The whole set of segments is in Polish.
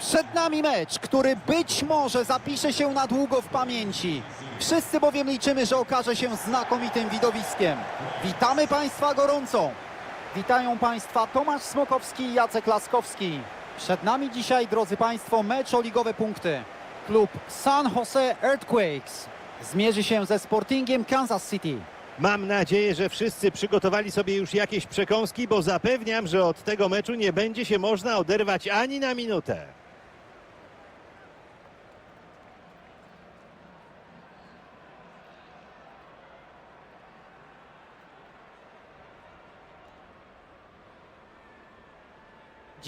Przed nami mecz, który być może zapisze się na długo w pamięci. Wszyscy bowiem liczymy, że okaże się znakomitym widowiskiem. Witamy Państwa gorąco. Witają Państwa Tomasz Smokowski i Jacek Laskowski. Przed nami dzisiaj, drodzy Państwo, mecz o ligowe punkty. Klub San Jose Earthquakes zmierzy się ze Sportingiem Kansas City. Mam nadzieję, że wszyscy przygotowali sobie już jakieś przekąski, bo zapewniam, że od tego meczu nie będzie się można oderwać ani na minutę.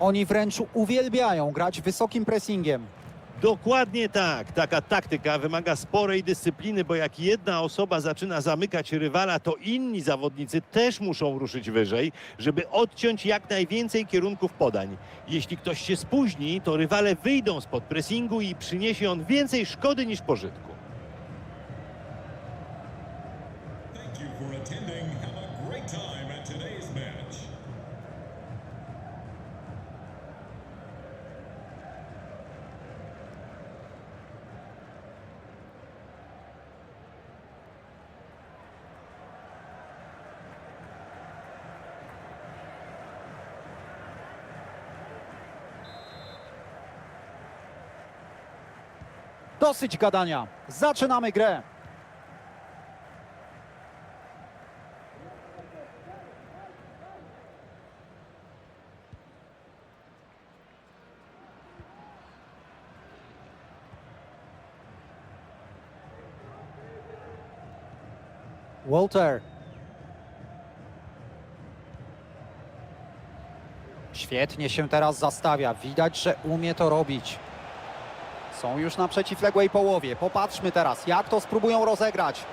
Oni wręcz uwielbiają grać wysokim pressingiem. Dokładnie tak. Taka taktyka wymaga sporej dyscypliny, bo jak jedna osoba zaczyna zamykać rywala, to inni zawodnicy też muszą ruszyć wyżej, żeby odciąć jak najwięcej kierunków podań. Jeśli ktoś się spóźni, to rywale wyjdą spod pressingu i przyniesie on więcej szkody niż pożytku. Dosyć gadania. Zaczynamy grę. Walter. Świetnie się teraz zastawia. Widać, że umie to robić. Są już na przeciwległej połowie. Popatrzmy teraz, jak to spróbują rozegrać.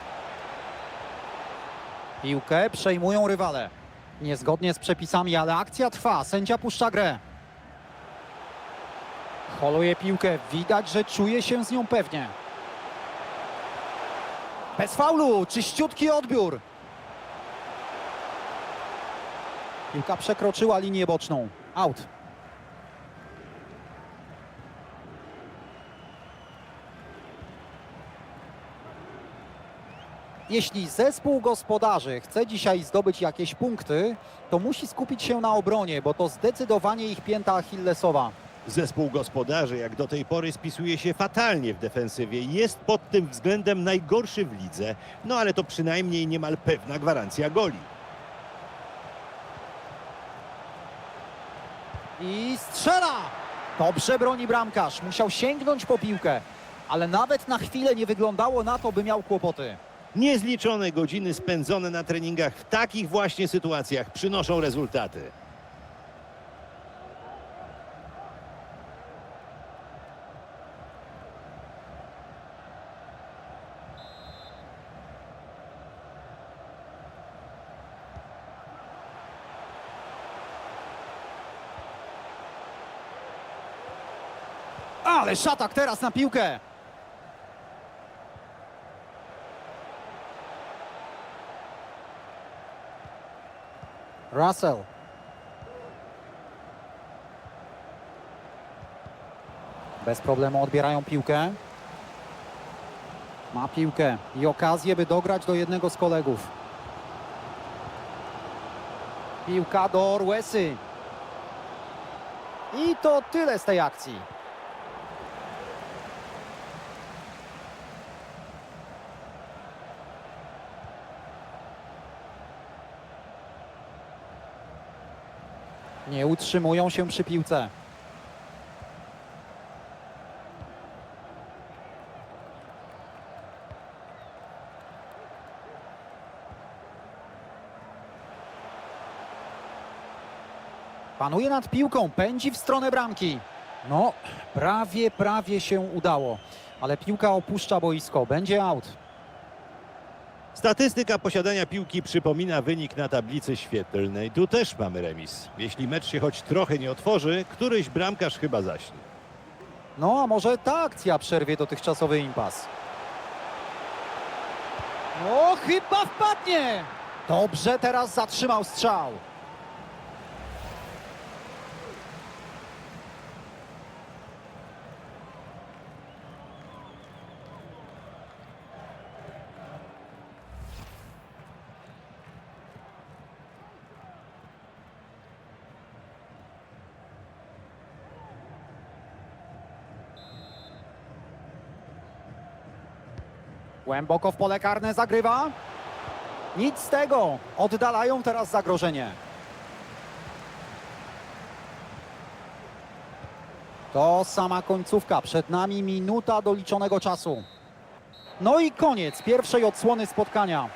Piłkę przejmują rywale. Niezgodnie z przepisami, ale akcja trwa. Sędzia puszcza grę. Holuje piłkę. Widać, że czuje się z nią pewnie. Bez faulu. Czyściutki odbiór. Piłka przekroczyła linię boczną. Out. Jeśli zespół gospodarzy chce dzisiaj zdobyć jakieś punkty, to musi skupić się na obronie, bo to zdecydowanie ich pięta achillesowa. Zespół gospodarzy jak do tej pory spisuje się fatalnie w defensywie. Jest pod tym względem najgorszy w lidze, no ale to przynajmniej niemal pewna gwarancja goli. I strzela! Dobrze broni bramkarz. Musiał sięgnąć po piłkę, ale nawet na chwilę nie wyglądało na to, by miał kłopoty. Niezliczone godziny spędzone na treningach w takich właśnie sytuacjach przynoszą rezultaty. Ale szatak teraz na piłkę. Russell. Bez problemu odbierają piłkę. Ma piłkę i okazję, by dograć do jednego z kolegów. Piłka do Orwesy. I to tyle z tej akcji. Nie utrzymują się przy piłce. Panuje nad piłką, pędzi w stronę bramki. No, prawie, prawie się udało. Ale piłka opuszcza boisko. Będzie out. Statystyka posiadania piłki przypomina wynik na tablicy świetlnej. Tu też mamy remis. Jeśli mecz się choć trochę nie otworzy, któryś bramkarz chyba zaśnie. No, a może ta akcja przerwie dotychczasowy impas. No, chyba wpadnie! Dobrze, teraz zatrzymał strzał. Głęboko w pole karne zagrywa. Nic z tego. Oddalają teraz zagrożenie. To sama końcówka. Przed nami minuta doliczonego czasu. No i koniec pierwszej odsłony spotkania.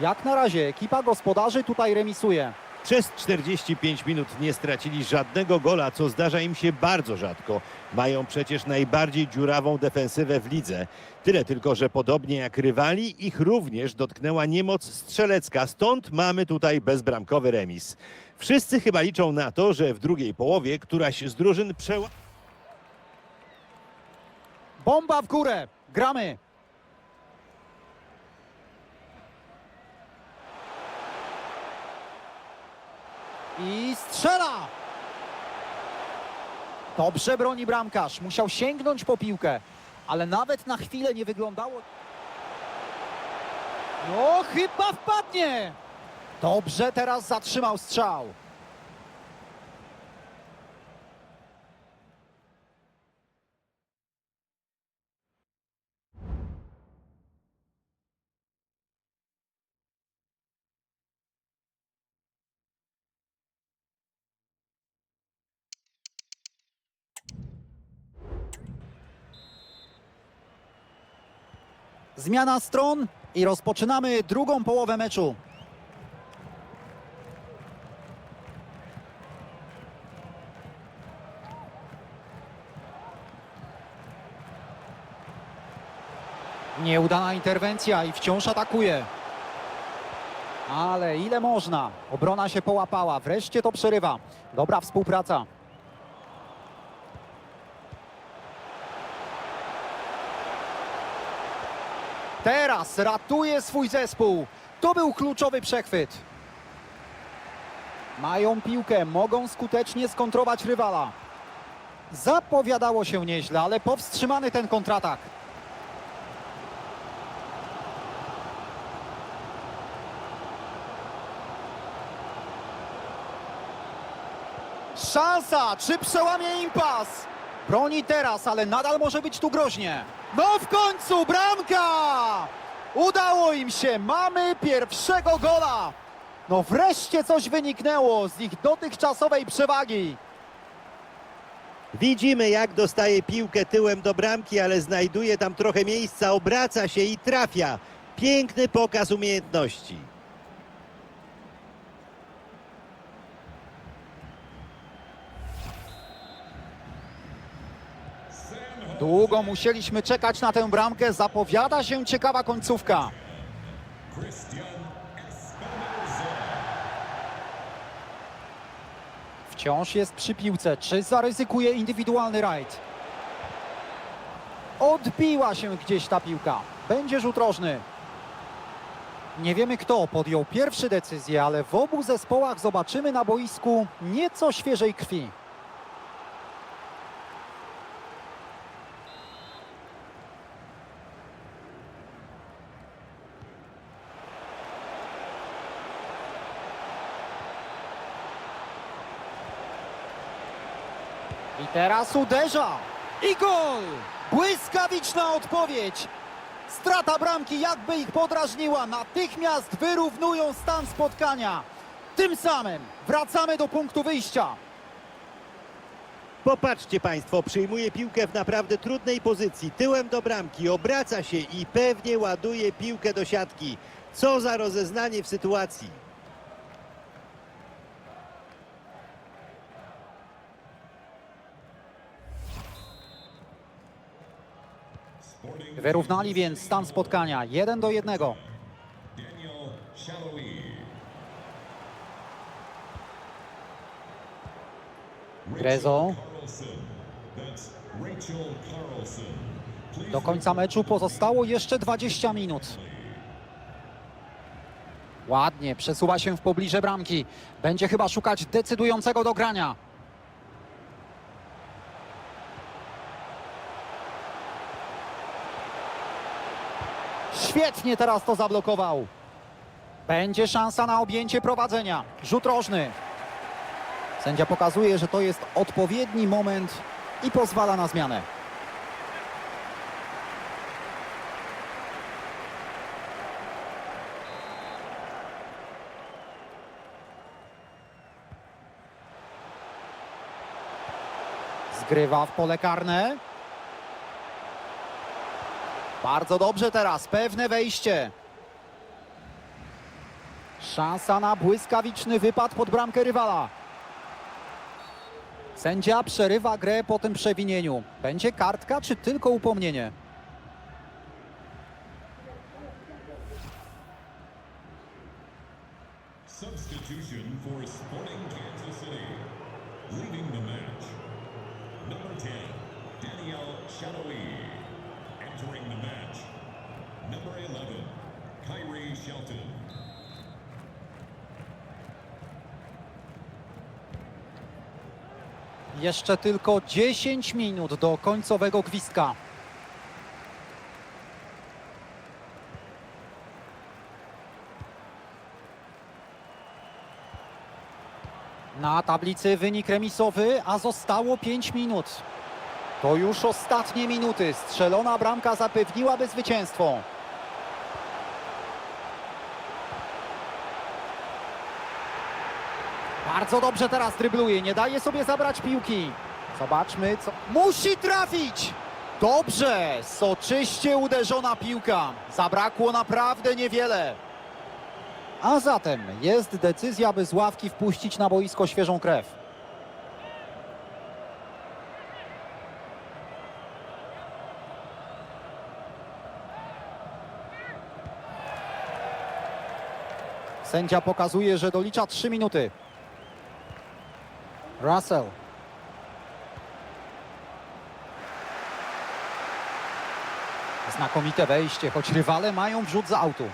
Jak na razie ekipa gospodarzy tutaj remisuje. Przez 45 minut nie stracili żadnego gola, co zdarza im się bardzo rzadko. Mają przecież najbardziej dziurawą defensywę w lidze. Tyle tylko, że podobnie jak rywali, ich również dotknęła niemoc strzelecka. Stąd mamy tutaj bezbramkowy remis. Wszyscy chyba liczą na to, że w drugiej połowie któraś z drużyn przeła... Bomba w górę. Gramy. I strzela. Dobrze broni bramkarz. Musiał sięgnąć po piłkę, ale nawet na chwilę nie wyglądało. No, chyba wpadnie. Dobrze, teraz zatrzymał strzał. Zmiana stron i rozpoczynamy drugą połowę meczu. Nieudana interwencja i wciąż atakuje. Ale ile można? Obrona się połapała. Wreszcie to przerywa. Dobra współpraca. Teraz ratuje swój zespół. To był kluczowy przechwyt. Mają piłkę, mogą skutecznie skontrować rywala. Zapowiadało się nieźle, ale powstrzymany ten kontratak. Szansa! Czy przełamie impas? Broni teraz, ale nadal może być tu groźnie. No w końcu bramka! Udało im się, mamy pierwszego gola. No wreszcie coś wyniknęło z ich dotychczasowej przewagi. Widzimy, jak dostaje piłkę tyłem do bramki, ale znajduje tam trochę miejsca, obraca się i trafia. Piękny pokaz umiejętności. Długo musieliśmy czekać na tę bramkę, zapowiada się ciekawa końcówka. Wciąż jest przy piłce. Czy zaryzykuje indywidualny rajd? Odbiła się gdzieś ta piłka. Będzie rzut rożny. Nie wiemy kto podjął pierwszy decyzję, ale w obu zespołach zobaczymy na boisku nieco świeżej krwi. Teraz uderza. I gol! Błyskawiczna odpowiedź. Strata bramki jakby ich podrażniła. Natychmiast wyrównują stan spotkania. Tym samym wracamy do punktu wyjścia. Popatrzcie Państwo, przyjmuje piłkę w naprawdę trudnej pozycji, tyłem do bramki, obraca się i pewnie ładuje piłkę do siatki. Co za rozeznanie w sytuacji. Wyrównali więc stan spotkania 1 do 1. Daniel Shaloi. Grezo. Do końca meczu pozostało jeszcze 20 minut. Ładnie, przesuwa się w pobliże bramki. Będzie chyba szukać decydującego dogrania. Świetnie teraz to zablokował. Będzie szansa na objęcie prowadzenia. Rzut rożny. Sędzia pokazuje, że to jest odpowiedni moment i pozwala na zmianę. Zgrywa w pole karne. Bardzo dobrze teraz, pewne wejście. Szansa na błyskawiczny wypad pod bramkę rywala. Sędzia przerywa grę po tym przewinieniu. Będzie kartka czy tylko upomnienie? Substitution for Sporting Kansas City. Leaving the match. Number 10, Daniel Shaloi. Entering the match. Number 11, Kyrie Shelton. Jeszcze tylko 10 minut do końcowego gwizdka. Na tablicy wynik remisowy, a zostało 5 minut. To już ostatnie minuty. Strzelona bramka zapewniłaby zwycięstwo. Bardzo dobrze teraz drybluje, nie daje sobie zabrać piłki. Zobaczmy, co... Musi trafić! Dobrze, soczyście uderzona piłka. Zabrakło naprawdę niewiele. A zatem jest decyzja, by z ławki wpuścić na boisko świeżą krew. Sędzia pokazuje, że dolicza 3 minuty. Russell. Znakomite wejście, choć rywale mają wrzut za autu.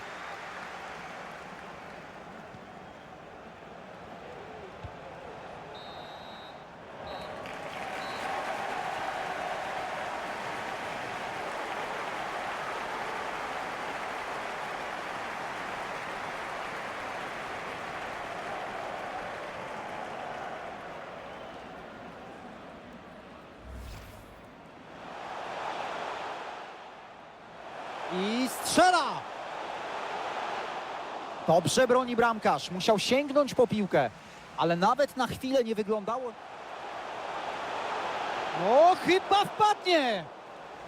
I strzela! Dobrze broni bramkarz. Musiał sięgnąć po piłkę, ale nawet na chwilę nie wyglądało. No, chyba wpadnie!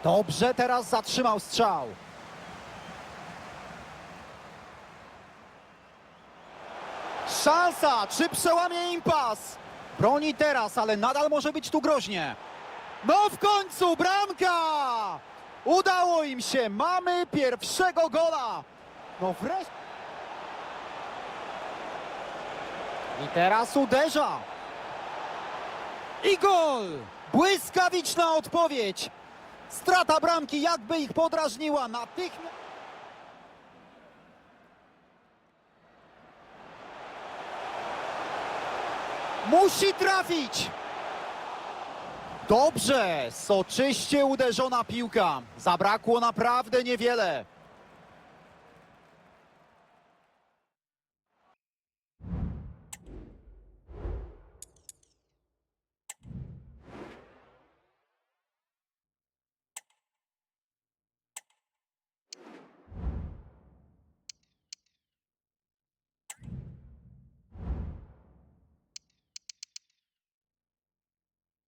Dobrze teraz zatrzymał strzał. Szansa! Czy przełamie impas? Broni teraz, ale nadal może być tu groźnie. No w końcu bramka! Udało im się! Mamy pierwszego gola! No wreszcie... I teraz uderza! I gol! Błyskawiczna odpowiedź! Strata bramki jakby ich podrażniła natychmiast... Musi trafić! Dobrze, soczyście uderzona piłka. Zabrakło naprawdę niewiele.